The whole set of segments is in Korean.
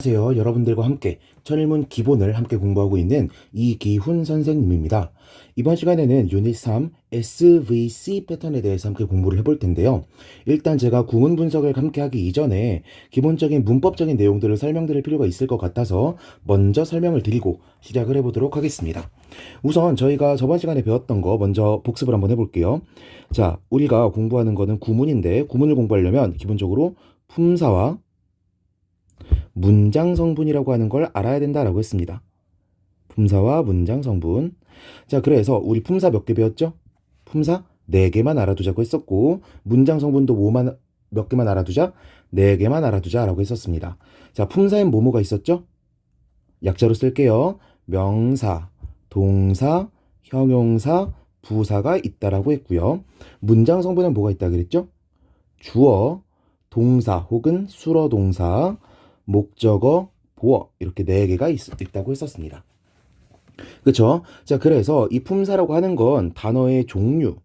안녕하세요. 여러분들과 함께 천일문 기본을 함께 공부하고 있는 이기훈 선생님입니다. 이번 시간에는 유닛 3 SVC 패턴에 대해서 함께 공부를 해볼 텐데요. 일단 제가 구문 분석을 함께 하기 이전에 기본적인 문법적인 내용들을 설명드릴 필요가 있을 것 같아서 먼저 설명을 드리고 시작을 해보도록 하겠습니다. 우선 저희가 저번 시간에 배웠던 거 먼저 복습을 한번 해볼게요. 자, 우리가 공부하는 거는 구문인데 구문을 공부하려면 기본적으로 품사와 문장 성분이라고 하는 걸 알아야 된다라고 했습니다. 품사와 문장 성분. 자, 그래서 우리 품사 몇 개 배웠죠? 품사 4개만 알아두자고 했었고, 문장 성분도 뭐만, 몇 개만 알아두자? 4개만 알아두자라고 했었습니다. 자, 품사엔 뭐뭐가 있었죠? 약자로 쓸게요. 명사, 동사, 형용사, 부사가 있다라고 했고요. 문장 성분엔 뭐가 있다 그랬죠? 주어, 동사 혹은 수러 동사, 목적어, 보어 이렇게 네 개가 있, 있다고 했었습니다. 그쵸? 자, 그래서 이 품사라고 하는 건 단어의 종류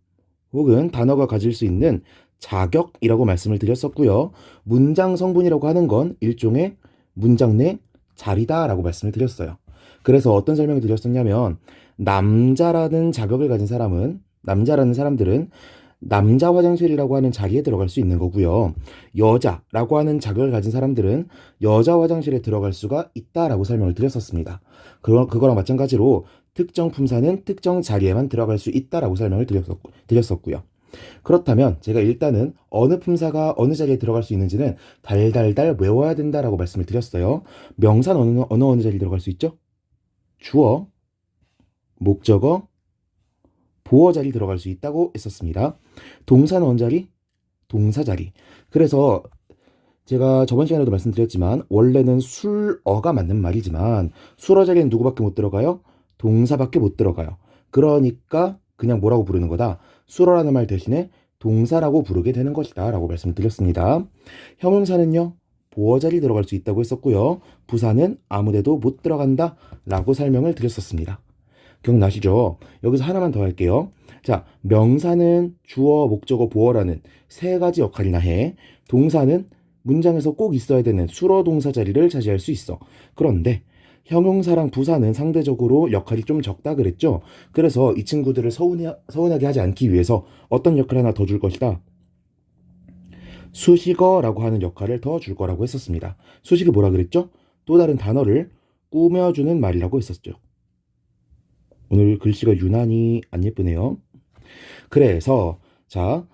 혹은 단어가 가질 수 있는 자격이라고 말씀을 드렸었고요. 문장 성분이라고 하는 건 일종의 문장 내 자리다라고 말씀을 드렸어요. 그래서 어떤 설명을 드렸었냐면 남자라는 자격을 가진 사람은 남자라는 사람들은 남자 화장실이라고 하는 자리에 들어갈 수 있는 거고요. 여자라고 하는 자격을 가진 사람들은 여자 화장실에 들어갈 수가 있다라고 설명을 드렸었습니다. 그거, 그거랑 마찬가지로 특정 품사는 특정 자리에만 들어갈 수 있다라고 설명을 드렸었고, 드렸었고요. 그렇다면 제가 일단은 어느 품사가 어느 자리에 들어갈 수 있는지는 달달달 외워야 된다라고 말씀을 드렸어요. 명사는 어느, 어느, 어느 자리에 들어갈 수 있죠? 주어, 목적어, 보어 자리 들어갈 수 있다고 했었습니다. 동사는 언 자리? 동사 자리. 그래서 제가 저번 시간에도 말씀드렸지만 원래는 술어가 맞는 말이지만 술어 자리는 누구밖에 못 들어가요? 동사밖에 못 들어가요. 그러니까 그냥 뭐라고 부르는 거다. 술어라는 말 대신에 동사라고 부르게 되는 것이다 라고 말씀드렸습니다. 형용사는요. 보어 자리 들어갈 수 있다고 했었고요. 부사는 아무데도 못 들어간다 라고 설명을 드렸었습니다. 기억나시죠? 여기서 하나만 더 할게요. 자, 명사는 주어, 목적어, 보어라는 세 가지 역할이나 해. 동사는 문장에서 꼭 있어야 되는 수러 동사 자리를 차지할 수 있어. 그런데 형용사랑 부사는 상대적으로 역할이 좀 적다 그랬죠? 그래서 이 친구들을 서운해, 서운하게 하지 않기 위해서 어떤 역할 하나 더 줄 것이다? 수식어라고 하는 역할을 더 줄 거라고 했었습니다. 수식이 뭐라 그랬죠? 또 다른 단어를 꾸며주는 말이라고 했었죠. 오늘 글씨가 유난히 안 예쁘네요. 그래서 자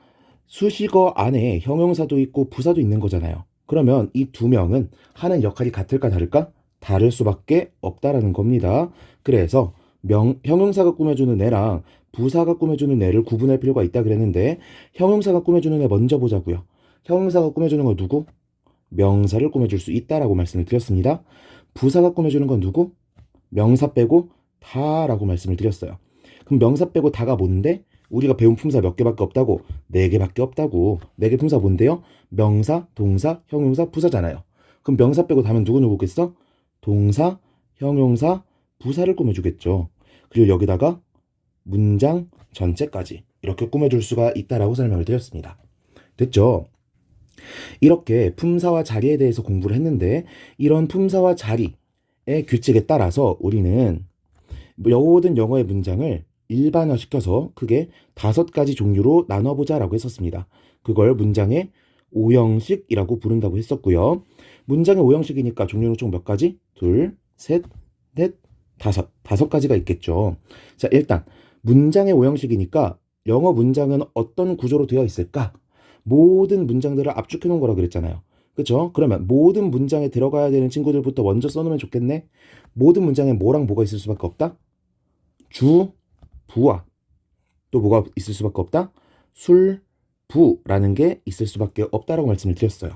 수식어 안에 형용사도 있고 부사도 있는 거잖아요. 그러면 이 두 명은 하는 역할이 같을까 다를까? 다를 수밖에 없다라는 겁니다. 그래서 명, 형용사가 꾸며주는 애랑 부사가 꾸며주는 애를 구분할 필요가 있다 그랬는데 형용사가 꾸며주는 애 먼저 보자고요. 형용사가 꾸며주는 건 누구? 명사를 꾸며줄 수 있다라고 말씀을 드렸습니다. 부사가 꾸며주는 건 누구? 명사 빼고 다라고 말씀을 드렸어요. 그럼 명사 빼고 다가 뭔데? 우리가 배운 품사 몇 개밖에 없다고? 네 개밖에 없다고. 네 개 품사 뭔데요? 명사, 동사, 형용사, 부사잖아요. 그럼 명사 빼고 다면 누구 누구 겠어? 동사, 형용사, 부사를 꾸며주겠죠. 그리고 여기다가 문장 전체까지 이렇게 꾸며줄 수가 있다라고 설명을 드렸습니다. 됐죠? 이렇게 품사와 자리에 대해서 공부를 했는데 이런 품사와 자리의 규칙에 따라서 우리는 모든 영어의 문장을 일반화 시켜서 크게 다섯 가지 종류로 나눠보자 라고 했었습니다. 그걸 문장의 오형식이라고 부른다고 했었고요. 문장의 오형식이니까 종류는 총 몇 가지? 둘, 셋, 넷, 다섯. 다섯 가지가 있겠죠. 자, 일단 문장의 오형식이니까 영어 문장은 어떤 구조로 되어 있을까? 모든 문장들을 압축해 놓은 거라 그랬잖아요. 그렇죠? 그러면 모든 문장에 들어가야 되는 친구들부터 먼저 써놓으면 좋겠네. 모든 문장에 뭐랑 뭐가 있을 수밖에 없다? 주, 부와 또 뭐가 있을 수밖에 없다? 술, 부라는 게 있을 수밖에 없다라고 말씀을 드렸어요.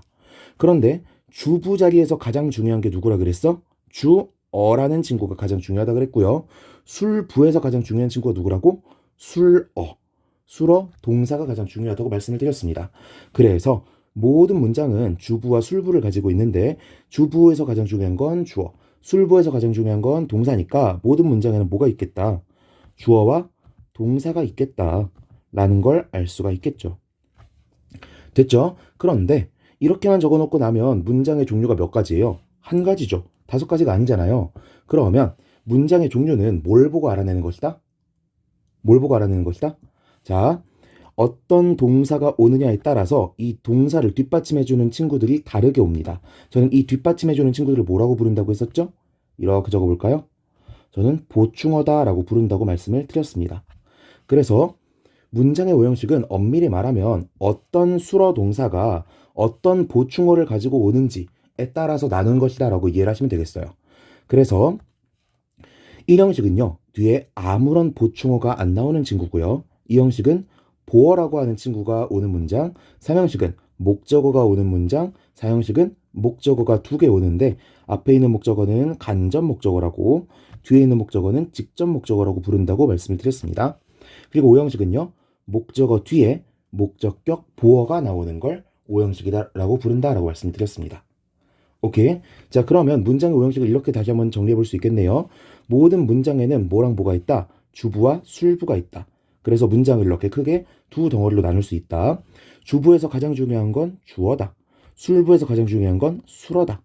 그런데 주부 자리에서 가장 중요한 게 누구라 그랬어? 주어라는 친구가 가장 중요하다 그랬고요. 술부에서 가장 중요한 친구가 누구라고? 술어. 술어 동사가 가장 중요하다고 말씀을 드렸습니다. 그래서 모든 문장은 주부와 술부를 가지고 있는데 주부에서 가장 중요한 건 주어, 술부에서 가장 중요한 건 동사니까 모든 문장에는 뭐가 있겠다? 주어와 동사가 있겠다라는 걸 알 수가 있겠죠. 됐죠? 그런데 이렇게만 적어 놓고 나면 문장의 종류가 몇 가지예요? 한 가지죠. 다섯 가지가 아니잖아요. 그러면 문장의 종류는 뭘 보고 알아내는 것이다? 뭘 보고 알아내는 것이다? 자, 어떤 동사가 오느냐에 따라서 이 동사를 뒷받침해주는 친구들이 다르게 옵니다. 저는 이 뒷받침해주는 친구들을 뭐라고 부른다고 했었죠? 이렇게 적어볼까요? 저는 보충어다라고 부른다고 말씀을 드렸습니다. 그래서 문장의 오형식은 엄밀히 말하면 어떤 수러 동사가 어떤 보충어를 가지고 오는지에 따라서 나눈 것이다라고 이해를 하시면 되겠어요. 그래서 1형식은요, 뒤에 아무런 보충어가 안 나오는 친구고요. 2형식은 보어라고 하는 친구가 오는 문장, 3형식은 목적어가 오는 문장, 4형식은 목적어가 두 개 오는데 앞에 있는 목적어는 간접 목적어라고 뒤에 있는 목적어는 직접 목적어라고 부른다고 말씀을 드렸습니다. 그리고 5형식은요. 목적어 뒤에 목적격 보어가 나오는 걸 5형식이다라고 부른다라고 말씀드렸습니다. 오케이. 자, 그러면 문장의 5형식을 이렇게 다시 한번 정리해 볼 수 있겠네요. 모든 문장에는 뭐랑 뭐가 있다? 주부와 술부가 있다. 그래서 문장을 이렇게 크게 두 덩어리로 나눌 수 있다. 주부에서 가장 중요한 건 주어다. 술부에서 가장 중요한 건 술어다.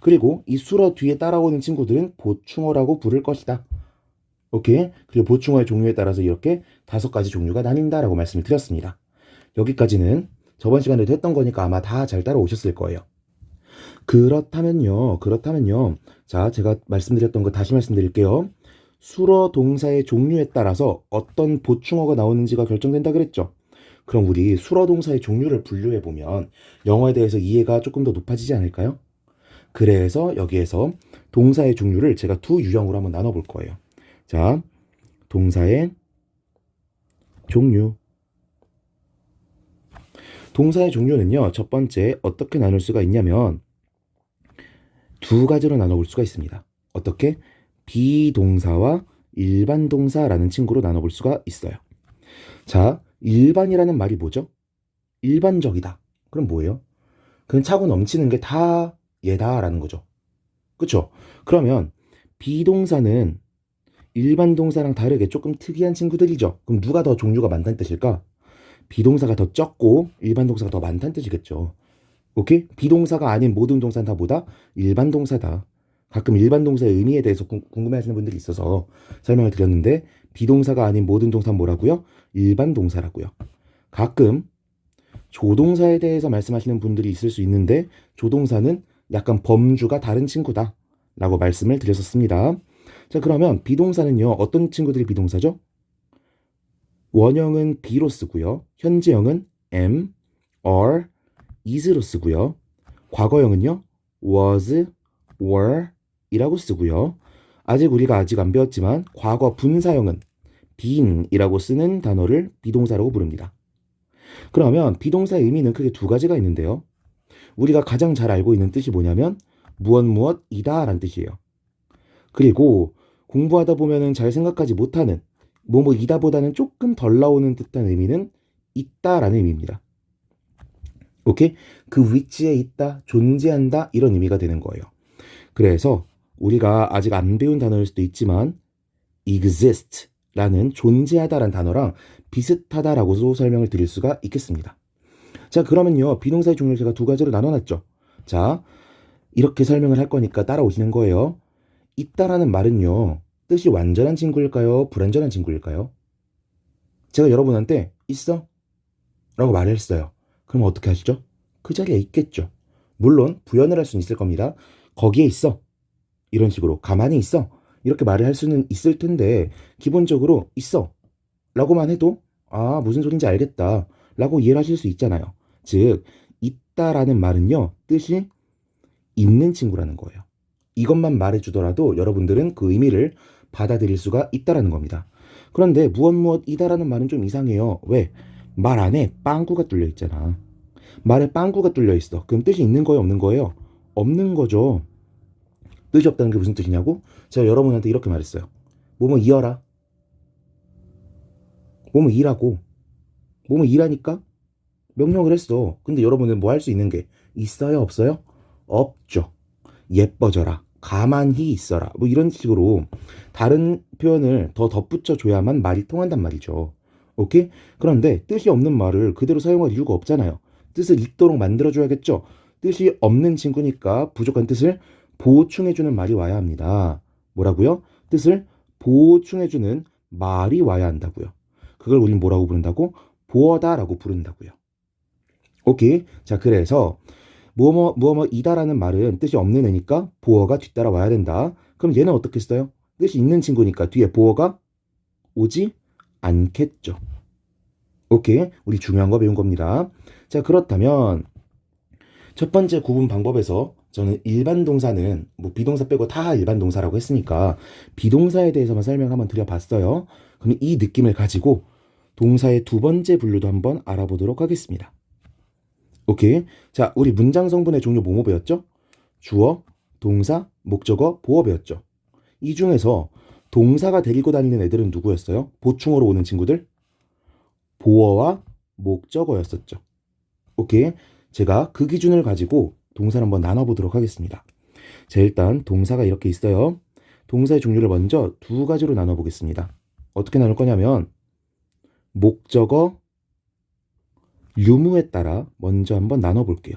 그리고 이 술어 뒤에 따라오는 친구들은 보충어라고 부를 것이다. 오케이. 그리고 보충어의 종류에 따라서 이렇게 다섯 가지 종류가 나뉜다라고 말씀을 드렸습니다. 여기까지는 저번 시간에도 했던 거니까 아마 다 잘 따라오셨을 거예요. 그렇다면요, 그렇다면요. 자, 제가 말씀드렸던 거 다시 말씀드릴게요. 수러 동사의 종류에 따라서 어떤 보충어가 나오는지가 결정된다 그랬죠. 그럼 우리 수러 동사의 종류를 분류해 보면 영어에 대해서 이해가 조금 더 높아지지 않을까요? 그래서 여기에서 동사의 종류를 제가 두 유형으로 한번 나눠 볼 거예요. 자, 동사의 종류. 동사의 종류는요, 첫 번째 어떻게 나눌 수가 있냐면 두 가지로 나눠볼 수가 있습니다. 어떻게? 비동사와 일반 동사라는 친구로 나눠볼 수가 있어요. 자, 일반이라는 말이 뭐죠? 일반적이다. 그럼 뭐예요? 그냥 차고 넘치는 게 다 얘다라는 거죠. 그쵸? 그러면 비동사는 일반 동사랑 다르게 조금 특이한 친구들이죠. 그럼 누가 더 종류가 많다는 뜻일까? 비동사가 더 적고 일반 동사가 더 많다는 뜻이겠죠. 오케이? 비동사가 아닌 모든 동사는 다 뭐다? 일반 동사다. 가끔 일반 동사의 의미에 대해서 궁- 궁금해하시는 분들이 있어서 설명을 드렸는데 비동사가 아닌 모든 동사는 뭐라고요? 일반 동사라고요. 가끔 조동사에 대해서 말씀하시는 분들이 있을 수 있는데 조동사는 약간 범주가 다른 친구다 라고 말씀을 드렸었습니다. 자 그러면 비동사는요 어떤 친구들이 비동사죠? 원형은 be로 쓰고요. 현재형은 am, are, is로 쓰고요. 과거형은요 was, were 이라고 쓰고요. 아직 우리가 아직 안 배웠지만 과거 분사형은 been이라고 쓰는 단어를 비동사라고 부릅니다. 그러면 비동사의 의미는 크게 두 가지가 있는데요. 우리가 가장 잘 알고 있는 뜻이 뭐냐면 무엇 무엇이다 라는 뜻이에요. 그리고 공부하다 보면은 잘 생각하지 못하는 뭐뭐이다 보다는 조금 덜 나오는 듯한 의미는 있다라는 의미입니다. 오케이? 그 위치에 있다, 존재한다 이런 의미가 되는 거예요. 그래서 우리가 아직 안 배운 단어일 수도 있지만 exist라는 존재하다라는 단어랑 비슷하다라고도 설명을 드릴 수가 있겠습니다. 자, 그러면요. 비동사의 종류를 제가 두 가지로 나눠놨죠. 자, 이렇게 설명을 할 거니까 따라오시는 거예요. 있다라는 말은요. 뜻이 완전한 친구일까요? 불완전한 친구일까요? 제가 여러분한테 있어? 라고 말을 했어요. 그럼 어떻게 하시죠? 그 자리에 있겠죠. 물론 부연을 할 수는 있을 겁니다. 거기에 있어. 이런 식으로 가만히 있어. 이렇게 말을 할 수는 있을 텐데 기본적으로 있어. 라고만 해도 아 무슨 소린지 알겠다. 라고 이해를 하실 수 있잖아요. 즉 있다라는 말은요. 뜻이 있는 친구라는 거예요. 이것만 말해주더라도 여러분들은 그 의미를 받아들일 수가 있다라는 겁니다. 그런데 무엇 무엇이다라는 말은 좀 이상해요. 왜? 말 안에 빵꾸가 뚫려 있잖아. 말에 빵꾸가 뚫려 있어. 그럼 뜻이 있는 거예요, 없는 거예요? 없는 거죠. 뜻이 없다는 게 무슨 뜻이냐고? 제가 여러분한테 이렇게 말했어요. 뭐뭐 이어라. 뭐뭐 일하고. 뭐뭐 일하니까 명령을 했어. 근데 여러분은 뭐 할 수 있는 게 있어요, 없어요? 없죠. 예뻐져라. 가만히 있어라. 뭐 이런 식으로 다른 표현을 더 덧붙여 줘야만 말이 통한단 말이죠. 오케이? 그런데 뜻이 없는 말을 그대로 사용할 이유가 없잖아요. 뜻을 있도록 만들어 줘야겠죠? 뜻이 없는 친구니까 부족한 뜻을 보충해 주는 말이 와야 합니다. 뭐라고요? 뜻을 보충해 주는 말이 와야 한다고요. 그걸 우린 뭐라고 부른다고? 보어다라고 부른다고요. 오케이. 자, 그래서 뭐뭐 뭐뭐 이다라는 말은 뜻이 없는 애니까 보어가 뒤따라 와야 된다. 그럼 얘는 어떻게 써요? 뜻이 있는 친구니까 뒤에 보어가 오지 않겠죠. 오케이. 우리 중요한 거 배운 겁니다. 자, 그렇다면 첫 번째 구분 방법에서 저는 일반 동사는 뭐 비동사 빼고 다 일반 동사라고 했으니까 비동사에 대해서만 설명 한번 드려봤어요. 그럼 이 느낌을 가지고 동사의 두 번째 분류도 한번 알아보도록 하겠습니다. 오케이. 자, 우리 문장 성분의 종류 뭐뭐 배웠죠? 주어, 동사, 목적어, 보어 배웠죠. 이 중에서 동사가 데리고 다니는 애들은 누구였어요? 보충어로 오는 친구들? 보어와 목적어였었죠. 오케이. 제가 그 기준을 가지고 동사를 한번 나눠보도록 하겠습니다. 자, 일단 동사가 이렇게 있어요. 동사의 종류를 먼저 두 가지로 나눠보겠습니다. 어떻게 나눌 거냐면 목적어, 유무에 따라 먼저 한번 나눠볼게요.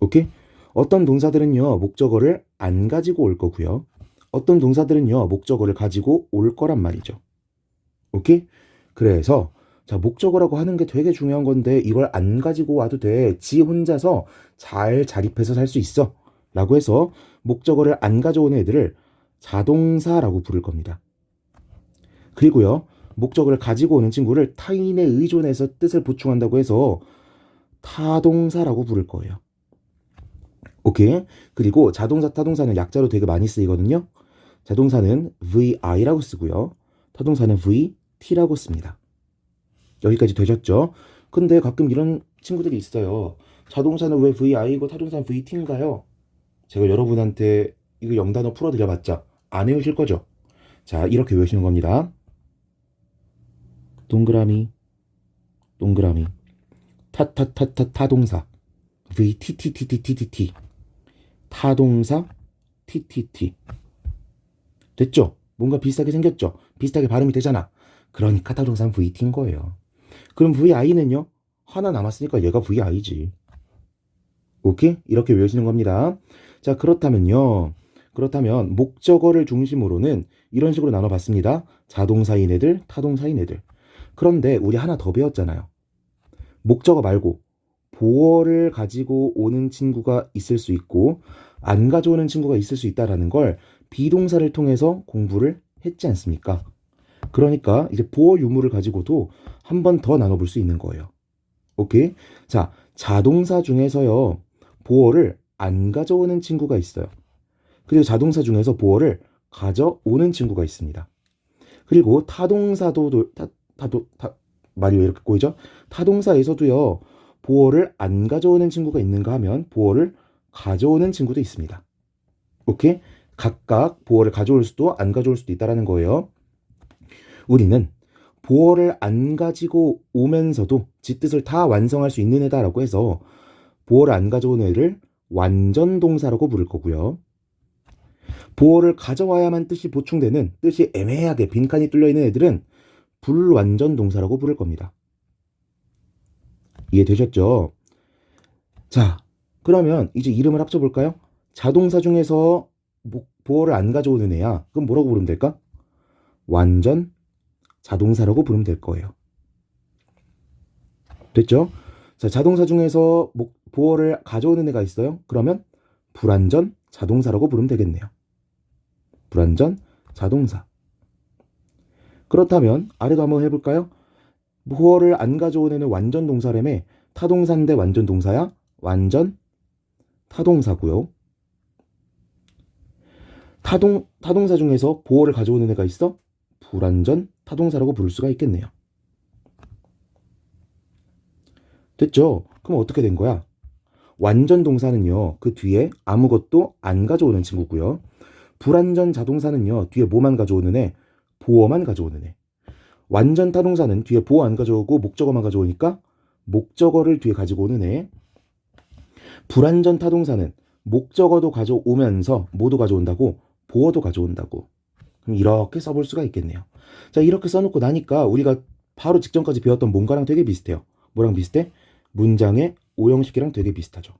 오케이? 어떤 동사들은요, 목적어를 안 가지고 올 거고요. 어떤 동사들은요, 목적어를 가지고 올 거란 말이죠. 오케이? 그래서 자, 목적어라고 하는 게 되게 중요한 건데 이걸 안 가지고 와도 돼. 지 혼자서 잘 자립해서 살 수 있어. 라고 해서 목적어를 안 가져오는 애들을 자동사라고 부를 겁니다. 그리고요, 목적어를 가지고 오는 친구를 타인에 의존해서 뜻을 보충한다고 해서 타동사라고 부를 거예요. 오케이. 그리고 자동사, 타동사는 약자로 되게 많이 쓰이거든요. 자동사는 VI라고 쓰고요. 타동사는 VT라고 씁니다. 여기까지 되셨죠? 근데 가끔 이런 친구들이 있어요. 자동사는 왜 VI고 타동사는 VT인가요? 제가 여러분한테 이거 영단어 풀어드려봤자 안 외우실 거죠? 자, 이렇게 외우시는 겁니다. 동그라미, 동그라미, 타타타타 타동사, VTTTTTT, 타동사, TTT. 됐죠? 뭔가 비슷하게 생겼죠? 비슷하게 발음이 되잖아. 그러니까 타동사는 VT인 거예요. 그럼 VI는요? 하나 남았으니까 얘가 VI지. 오케이? 이렇게 외우시는 겁니다. 자, 그렇다면요. 그렇다면 목적어를 중심으로는 이런 식으로 나눠봤습니다. 자동사인 애들, 타동사인 애들. 그런데 우리 하나 더 배웠잖아요. 목적어 말고 보어를 가지고 오는 친구가 있을 수 있고 안 가져오는 친구가 있을 수 있다라는 걸 비동사를 통해서 공부를 했지 않습니까? 그러니까 이제 보어 유무를 가지고도 한 번 더 나눠볼 수 있는 거예요. 오케이? 자, 자동사 중에서요, 보어를 안 가져오는 친구가 있어요. 그리고 자동사 중에서 보어를 가져오는 친구가 있습니다. 그리고 타동사도, 타, 타도, 타, 말이 왜 이렇게 꼬이죠? 타동사에서도요, 보어를 안 가져오는 친구가 있는가 하면 보어를 가져오는 친구도 있습니다. 오케이? 각각 보어를 가져올 수도 안 가져올 수도 있다라는 거예요. 우리는 보어를 안 가지고 오면서도 지 뜻을 다 완성할 수 있는 애다라고 해서 보어를 안 가져온 애를 완전 동사라고 부를 거고요. 보어를 가져와야만 뜻이 보충되는 뜻이 애매하게 빈칸이 뚫려 있는 애들은 불완전 동사라고 부를 겁니다. 이해되셨죠? 자, 그러면 이제 이름을 합쳐볼까요? 자동사 중에서 보어를 안 가져오는 애야. 그럼 뭐라고 부르면 될까? 완전 자동사라고 부르면 될 거예요. 됐죠? 자, 자동사 중에서 보어를 가져오는 애가 있어요. 그러면 불완전 자동사라고 부르면 되겠네요. 불완전 자동사. 그렇다면 아래도 한번 해볼까요? 보어를 안 가져온 애는 완전 동사라며 타동사인데 완전 동사야? 완전 타동사고요. 타동 타동사 중에서 보어를 가져오는 애가 있어? 불완전 타동사라고 부를 수가 있겠네요. 됐죠? 그럼 어떻게 된 거야? 완전 동사는요, 그 뒤에 아무것도 안 가져오는 친구고요. 불완전 자동사는요, 뒤에 뭐만 가져오는 애? 보어만 가져오는 애. 완전 타동사는 뒤에 보어 안 가져오고 목적어만 가져오니까 목적어를 뒤에 가지고 오는 애. 불완전 타동사는 목적어도 가져오면서 모두 가져온다고 보어도 가져온다고. 그럼 이렇게 써볼 수가 있겠네요. 자, 이렇게 써놓고 나니까 우리가 바로 직전까지 배웠던 뭔가랑 되게 비슷해요. 뭐랑 비슷해? 문장의 오형식이랑 되게 비슷하죠.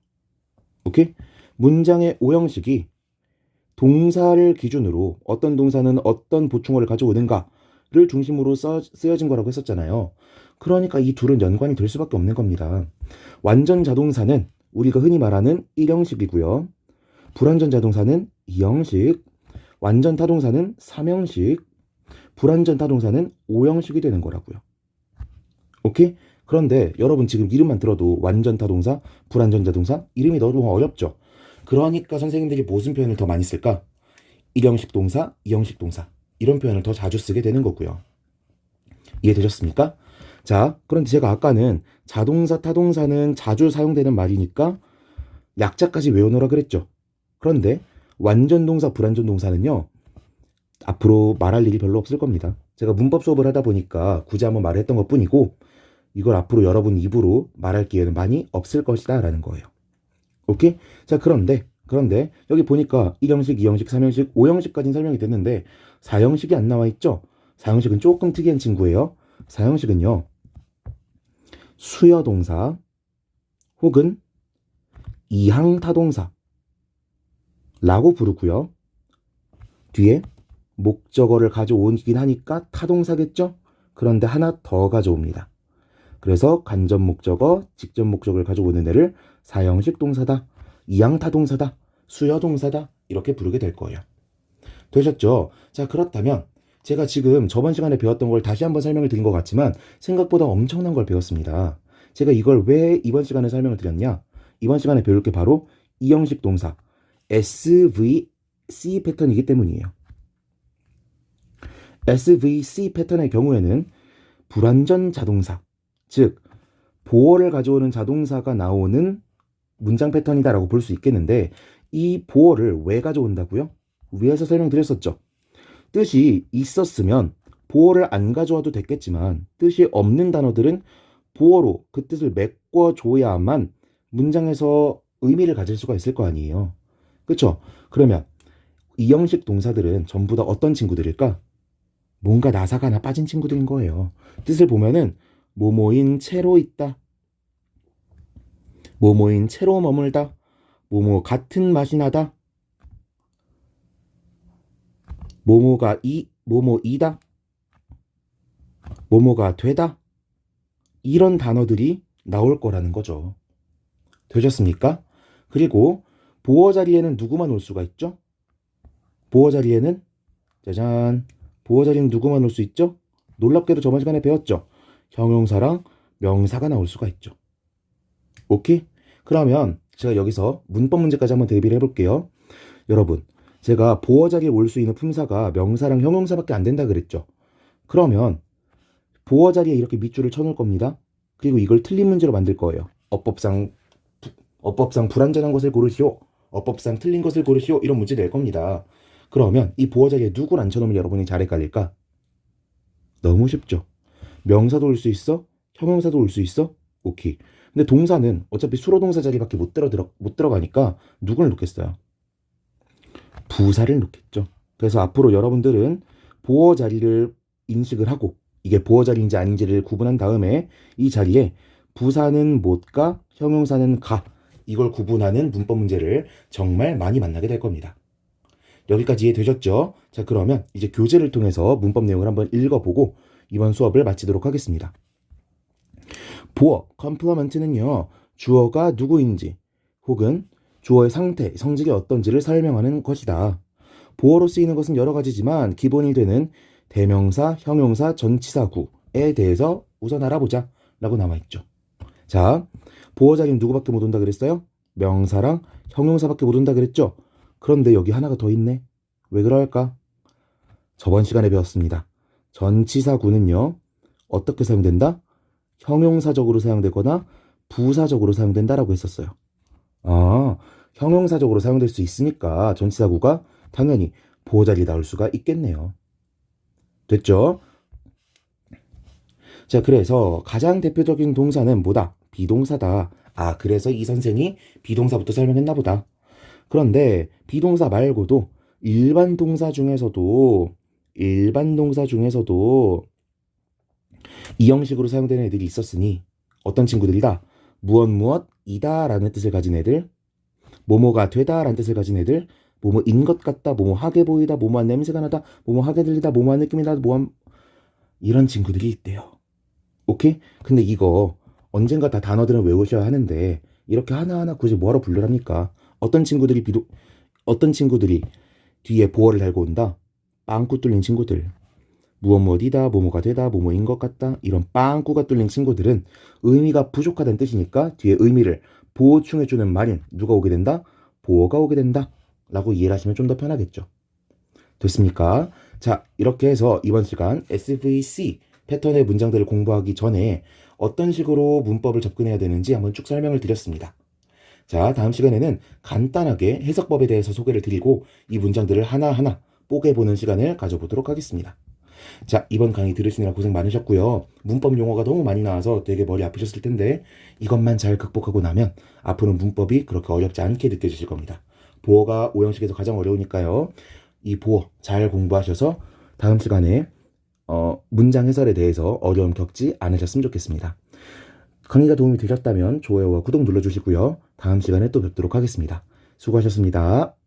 오케이? 문장의 오형식이 동사를 기준으로 어떤 동사는 어떤 보충어를 가져오는가를 중심으로 써, 쓰여진 거라고 했었잖아요. 그러니까 이 둘은 연관이 될 수밖에 없는 겁니다. 완전 자동사는 우리가 흔히 말하는 1형식이고요. 불완전 자동사는 2형식, 완전 타동사는 3형식, 불완전 타동사는 5형식이 되는 거라고요. 오케이? 그런데 여러분 지금 이름만 들어도 완전 타동사, 불완전 자동사 이름이 너무 어렵죠. 그러니까 선생님들이 무슨 표현을 더 많이 쓸까? 1형식 동사, 2형식 동사 이런 표현을 더 자주 쓰게 되는 거고요. 이해되셨습니까? 자, 그런데 제가 아까는 자동사, 타동사는 자주 사용되는 말이니까 약자까지 외워놓으라 그랬죠. 그런데 완전 동사, 불완전 동사는요. 앞으로 말할 일이 별로 없을 겁니다. 제가 문법 수업을 하다 보니까 굳이 한번 말했던 것 뿐이고 이걸 앞으로 여러분 입으로 말할 기회는 많이 없을 것이다 라는 거예요. 오케이? 자, 그런데 그런데 여기 보니까 1형식, 2형식, 3형식, 5형식까지는 설명이 됐는데 4형식이 안 나와 있죠? 4형식은 조금 특이한 친구예요. 4형식은요. 수여 동사 혹은 이항 타동사 라고 부르고요. 뒤에 목적어를 가져오긴 하니까 타동사겠죠? 그런데 하나 더 가져옵니다. 그래서 간접 목적어, 직접 목적어를 가져오는 애를 사형식 동사다, 이항 타동사다, 수여 동사다 이렇게 부르게 될 거예요. 되셨죠? 자, 그렇다면 제가 지금 저번 시간에 배웠던 걸 다시 한번 설명을 드린 것 같지만 생각보다 엄청난 걸 배웠습니다. 제가 이걸 왜 이번 시간에 설명을 드렸냐? 이번 시간에 배울 게 바로 이형식 동사 SVC 패턴이기 때문이에요. SVC 패턴의 경우에는 불완전 자동사, 즉 보어를 가져오는 자동사가 나오는 문장 패턴이다라고 볼 수 있겠는데 이 보어를 왜 가져온다고요? 위에서 설명드렸었죠. 뜻이 있었으면 보어를 안 가져와도 됐겠지만 뜻이 없는 단어들은 보어로 그 뜻을 메꿔줘야만 문장에서 의미를 가질 수가 있을 거 아니에요. 그쵸? 그러면 이 형식 동사들은 전부 다 어떤 친구들일까? 뭔가 나사가 하나 빠진 친구들인 거예요. 뜻을 보면은 모모인 채로 있다. 모모인 채로 머물다. 모모 같은 맛이 나다. 모모가 이, 모모이다. 모모가 되다. 이런 단어들이 나올 거라는 거죠. 되셨습니까? 그리고 보어 자리에는 누구만 올 수가 있죠? 보어 자리에는 짜잔 보어 자리는 누구만 올 수 있죠? 놀랍게도 저번 시간에 배웠죠. 형용사랑 명사가 나올 수가 있죠. 오케이? 그러면 제가 여기서 문법 문제까지 한번 대비를 해볼게요. 여러분, 제가 보어 자리에 올 수 있는 품사가 명사랑 형용사밖에 안 된다 그랬죠. 그러면 보어 자리에 이렇게 밑줄을 쳐놓을 겁니다. 그리고 이걸 틀린 문제로 만들 거예요. 어법상 어법상 불완전한 것을 고르시오. 어법상 틀린 것을 고르시오. 이런 문제 낼 겁니다. 그러면 이 보어 자리에 누구를 앉혀놓으면 여러분이 잘 헷갈릴까? 너무 쉽죠. 명사도 올 수 있어? 형용사도 올 수 있어? 오케이. 근데 동사는 어차피 수로 동사 자리밖에 못 들어, 못 들어가니까 누구를 놓겠어요? 부사를 놓겠죠. 그래서 앞으로 여러분들은 보어 자리를 인식을 하고 이게 보어 자리인지 아닌지를 구분한 다음에 이 자리에 부사는 못 가, 형용사는 가 이걸 구분하는 문법 문제를 정말 많이 만나게 될 겁니다. 여기까지 이해되셨죠? 자, 그러면 이제 교재를 통해서 문법 내용을 한번 읽어보고 이번 수업을 마치도록 하겠습니다. 보어, 컴플러먼트는요, 주어가 누구인지 혹은 주어의 상태, 성질이 어떤지를 설명하는 것이다. 보어로 쓰이는 것은 여러 가지지만 기본이 되는 대명사, 형용사, 전치사구에 대해서 우선 알아보자 라고 남아있죠. 자, 보어 자리는 누구밖에 못 온다 그랬어요? 명사랑 형용사밖에 못 온다 그랬죠? 그런데 여기 하나가 더 있네. 왜 그럴까? 저번 시간에 배웠습니다. 전치사구는요, 어떻게 사용된다? 형용사적으로 사용되거나 부사적으로 사용된다라고 했었어요. 아, 형용사적으로 사용될 수 있으니까 전치사구가 당연히 보호 자리에 나올 수가 있겠네요. 됐죠? 자, 그래서 가장 대표적인 동사는 뭐다? 비동사다. 아, 그래서 이 선생이 비동사부터 설명했나 보다. 그런데 비동사 말고도 일반 동사 중에서도 일반 동사 중에서도 이 형식으로 사용되는 애들이 있었으니 어떤 친구들이다? 무엇 무엇 이다 라는 뜻을 가진 애들 뭐뭐가 되다라는 뜻을 가진 애들, 뭐뭐인 것 같다, 뭐뭐하게 보이다, 뭐뭐한 냄새가 나다, 뭐뭐하게 들리다, 뭐뭐한 느낌이 나다, 뭐한 이런 친구들이 있대요. 오케이? 근데 이거 언젠가 다 단어들은 외우셔야 하는데 이렇게 하나하나 굳이 뭐하러 분류합니까? 어떤 친구들이 비록 어떤 친구들이 뒤에 보어를 달고 온다? 빵꾸 뚫린 친구들. 무엇 무엇이다, 뭐뭐가 되다, 뭐뭐인 것 같다 이런 빵꾸가 뚫린 친구들은 의미가 부족하다는 뜻이니까 뒤에 의미를 보충해주는 말인 누가 오게 된다? 보어가 오게 된다 라고 이해를 하시면 좀 더 편하겠죠. 됐습니까? 자, 이렇게 해서 이번 시간 SVC 패턴의 문장들을 공부하기 전에 어떤 식으로 문법을 접근해야 되는지 한번 쭉 설명을 드렸습니다. 자, 다음 시간에는 간단하게 해석법에 대해서 소개를 드리고 이 문장들을 하나하나 뽀개보는 시간을 가져보도록 하겠습니다. 자, 이번 강의 들으시느라 고생 많으셨고요. 문법 용어가 너무 많이 나와서 되게 머리 아프셨을 텐데 이것만 잘 극복하고 나면 앞으로 문법이 그렇게 어렵지 않게 느껴지실 겁니다. 보어가 오형식에서 가장 어려우니까요. 이 보어 잘 공부하셔서 다음 시간에 어, 문장 해설에 대해서 어려움 겪지 않으셨으면 좋겠습니다. 강의가 도움이 되셨다면 좋아요와 구독 눌러주시고요. 다음 시간에 또 뵙도록 하겠습니다. 수고하셨습니다.